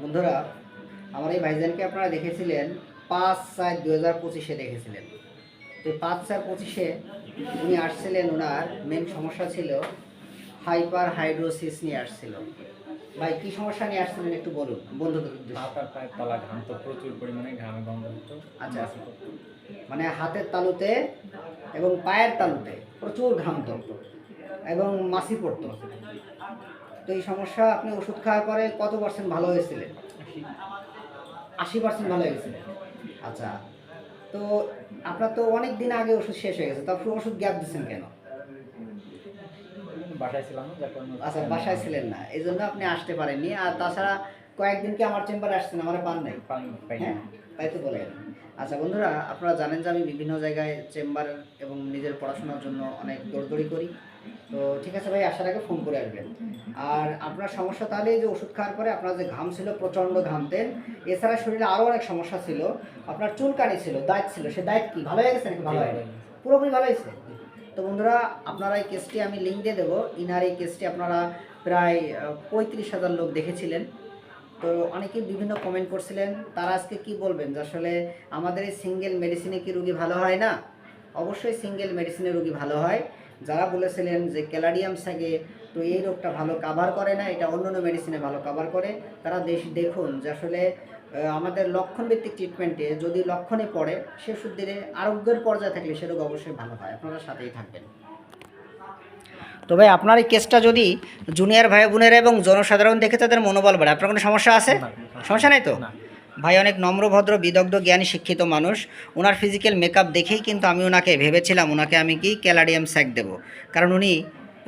বন্ধুরা আমার এই ভাইজানকে আপনারা দেখেছিলেন পাঁচ চার দু হাজার পঁচিশে দেখেছিলেন। তো পাঁচ চার পঁচিশে উনি আসছিলেন ওনার মেন সমস্যা ছিল হাইপার হাইড্রোসিস নিয়ে আসছিল। ভাই কি সমস্যা নিয়ে আসছিলেন একটু বলুন বন্ধুদের উদ্দেশ্যে। হাত পায়ের তলা ঘাম তো প্রচুর পরিমাণে ঘামে গন্ধ হতো। আচ্ছা। মানে হাতের তালুতে এবং পায়ের তালুতে প্রচুর ঘাম ঘামত এবং মাসি পড়তো। তো এই সমস্যা আপনি ওষুধ খাওয়ার পরে কত পার্সেন্ট ভালো হয়েছিলেন? আশি পার্সেন্ট ভালো হয়ে গেছে। আচ্ছা তো আপনার তো অনেক দিন আগে ওষুধ শেষ হয়ে গেছে তারপর ওষুধ গ্যাপ দিচ্ছেন কেন? বাসায় ছিলাম আচ্ছা বাসায় ছিলেন না এই জন্য আপনি আসতে পারেননি। আর তাছাড়া কয়েকদিন কি আমার চেম্বারে আসছেন আমার পান নাই? পানি- পাইনি। হ্যাঁ তাই তো বলেন আচ্ছা বন্ধুরা, আপনারা জানেন যে আমি বিভিন্ন জায়গায় চেম্বার এবং নিজের পড়াশোনার জন্য অনেক দৌড়দৌড়ি করি। তো ঠিক আছে ভাই, আসার আগে ফোন করে আসবেন। আর আপনার সমস্যা তাহলে যে ওষুধ খাওয়ার পরে আপনার যে ঘাম ছিল, প্রচণ্ড ঘামতেন এছাড়া শরীরে আরও অনেক সমস্যা ছিল। আপনার চুলকানি ছিল, দাঁত ছিল, সে দাঁত কি, ভালো হয়ে গেছে নাকি ভালো হয়নি? পুরোপুরি ভালো হয়েছে? তো বন্ধুরা, আপনারা এই কেসটি আমি লিঙ্ক দিয়ে দেবো। ইনার এই কেসটি আপনারা প্রায় পঁয়ত্রিশ হাজার লোক দেখেছিলেন। তো অনেকেই বিভিন্ন কমেন্ট করছিলেন, তারা আজকে কি বলবেন? যে আসলে আমাদের এই সিঙ্গেল মেডিসিনে কি রুগী ভালো হয় না? অবশ্যই সিঙ্গেল মেডিসিনে রুগী ভালো হয়। যারা বলেছিলেন যে ক্যালাডিয়াম সাগে তো এই রোগটা ভালো কাভার করে না, এটা অন্য অন্য মেডিসিনে ভালো কাভার করে। তারা দেশ, দেখুন যে আসলে আমাদের লক্ষণভিত্তিক ট্রিটমেন্টে যদি লক্ষণে পড়ে, সে দিলে আরোগ্যের পর্যায়ে থাকলে সে রোগ অবশ্যই ভালো হয়। আপনারা সাথেই থাকবেন। তো ভাই আপনার এই কেসটা যদি জুনিয়র ভাই বোনের এবং জনসাধারণ দেখে তাদের মনোবল বাড়ে আপনার কোনো সমস্যা আছে? সমস্যা নেই তো? ভাই অনেক নম্রভদ্র বিদগ্ধ জ্ঞানী শিক্ষিত মানুষ। ওনার ফিজিক্যাল মেকআপ দেখেই কিন্তু আমি ওনাকে ভেবেছিলাম ওনাকে আমি কি ক্যালাডিয়াম স্যাক দেব। কারণ উনি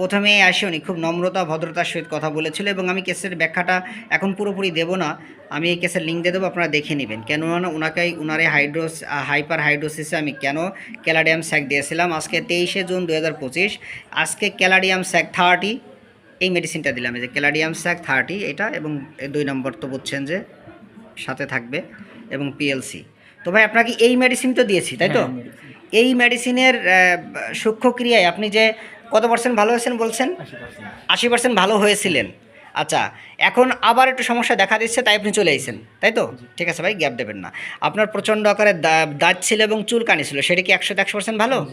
প্রথমে আসে উনি খুব নম্রতা ভদ্রতার সহিত কথা বলেছিল এবং আমি কেসের ব্যাখ্যাটা এখন পুরোপুরি দেবো না। আমি এই কেসের লিঙ্ক দিয়ে দেবো আপনারা দেখে নেবেন। কেননা ওনাকে ওনার হাইড্রোস হাইপার হাইড্রোসিসে আমি কেন ক্যালাডিয়াম স্যাক দিয়েছিলাম? আজকে তেইশে জুন দু হাজার পঁচিশ আজকে ক্যালাডিয়াম স্যাক থার্টি এই মেডিসিনটা দিলাম। এই যে ক্যালাডিয়াম স্যাক থার্টি এটা এবং দুই নম্বর তো বুঝছেন যে সাথে থাকবে এবং পিএলসি তো ভাই আপনাকে এই মেডিসিন তো দিয়েছি তাই তো? হ্যাঁ, এই মেডিসিনের সূক্ষ্ম ক্রিয়ায় আপনি যে কত পার্সেন্ট ভালো হয়েছেন বলছেন? আশি পার্সেন্ট ভালো হয়েছিলেন। আচ্ছা এখন আবার একটু সমস্যা দেখা দিচ্ছে তাই আপনি চলে এসেছেন তাই তো? ঠিক আছে ভাই গ্যাপ দেবেন না। আপনার প্রচণ্ড আকারে দা- দাঁত ছিল এবং চুলকানি ছিল সেটা কি একশো একশো পার্সেন্ট ভালো?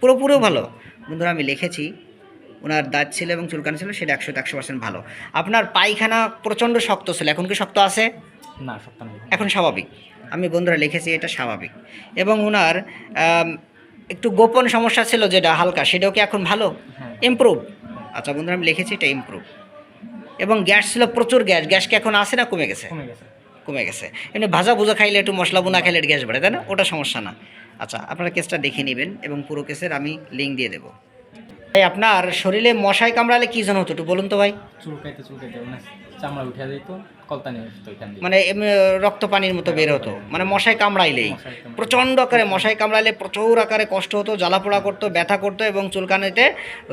পুরোপুরিও ভালো। বন্ধুরা আমি লিখেছি ওনার দাঁত ছিল এবং চুলকানি ছিল সেটা একশো একশো পার্সেন্ট ভালো। আপনার পায়খানা প্রচণ্ড শক্ত ছিল এখন কি শক্ত আছে? না নেই। এখন স্বাভাবিক। আমি বন্ধুরা লিখেছি এটা স্বাভাবিক। এবং ওনার একটু গোপন সমস্যা ছিল যেটা হালকা সেটাও কি এখন ভালো? হ্যাঁ। ইমপ্রুভ আচ্ছা বন্ধুরা আমি লিখেছি এটা ইমপ্রুভ এবং গ্যাস ছিল প্রচুর গ্যাস গ্যাস কি এখন আসে না কমে গেছে? কমে গেছে। এমনি ভাজা ভুজা খাইলে একটু মশলা বোনা খাইলে একটু গ্যাস বাড়ে তাই না? ওটা সমস্যা না। আচ্ছা আপনারা কেসটা দেখে নেবেন এবং পুরো কেসের আমি লিঙ্ক দিয়ে দেবো। ভাই আপনার শরীরে মশায় কামড়ালে কী জন্য হতো একটু বলুন তো ভাই। চুলকাইতে চুলকাইতে মানে চামড়া উঠে যেত কলতানি মানে রক্ত পানির মতো বের হতো। মানে মশায় কামড়াইলেই। প্রচণ্ড আকারে মশায় কামড়াইলে প্রচুর আকারে কষ্ট হতো জ্বালাপোড়া করতো ব্যথা করতো এবং চুলকানিতে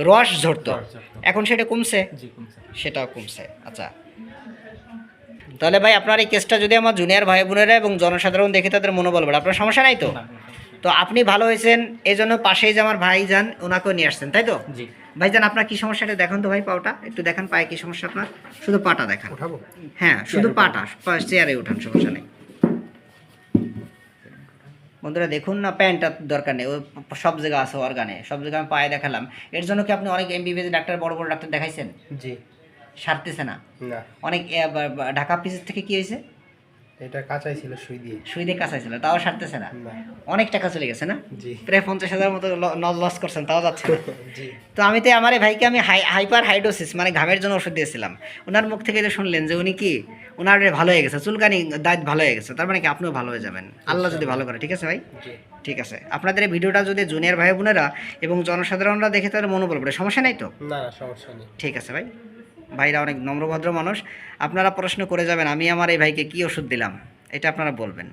রস ঝরতো। এখন সেটা কমছে? সেটাও কমছে। আচ্ছা। তাহলে ভাই আপনার এই কেসটা যদি আমার জুনিয়র ভাই বোনেরা এবং জনসাধারণ দেখে তাদের মনোবল বাড়ে আপনার সমস্যা নাই তো? তো আপনি ভালো হয়েছেন এই জন্য পাশেই যে আমার ভাই যান ওনাকেও নিয়ে আসছেন তাই তো। জি। ভাইজান আপনার কি সমস্যাটা দেখান তো ভাই পাওটা। একটু দেখান পায়ে কি সমস্যা আপনার? শুধু পাটা দেখান। উঠাবো? হ্যাঁ শুধু পাটা। চেয়ারে উঠান সমস্যা নেই। বন্ধুরা দেখুন না প্যান্টটা দরকার নেই। ও সব জায়গায় আছে অর্গানে। সব জায়গায় আমি পায়ে দেখালাম। এর জন্য কি আপনি অনেক এমবিবিএস ডাক্তার বড় বড় ডাক্তার দেখাইছেন? জি। সারতেছে না। অনেক ঢাকা পিসের থেকে কি হয়েছে? এটা কাঁচাই ছিল সুই দিয়ে। সুই দিয়ে কাছাইছিল তাও সারতেছে না। অনেক টাকা চলে গেছে না? জি। প্রায় পঞ্চাশ হাজার মতো লস করছেন তাও যাচ্ছে জি। তো আমি তো আমার ভাইকে আমি হাই হাইপার হাইড্রোসিস মানে ঘামের জন্য ওষুধ দিয়েছিলাম। ওনার মুখ থেকে যে শুনলেন যে উনি কি ওনার ভালো হয়ে গেছে চুলকানি দাঁত ভালো হয়ে গেছে তার মানে কি আপনিও ভালো হয়ে যাবেন? আল্লাহ যদি ভালো করে ঠিক আছে ভাই? ঠিক আছে। আপনাদের এই ভিডিওটা যদি জুনিয়র ভাই বোনেরা এবং জনসাধারণরা দেখে তাদের মনোবল পড়ে সমস্যা নাই তো? না সমস্যা নেই। ঠিক আছে ভাই। ভাইরা অনেক নম্রভদ্র মানুষ, আপনারা প্রশ্ন করে যাবেন, আমি আমার এই ভাইকে কি ওষুধ দিলাম, এটা আপনারা বলবেন।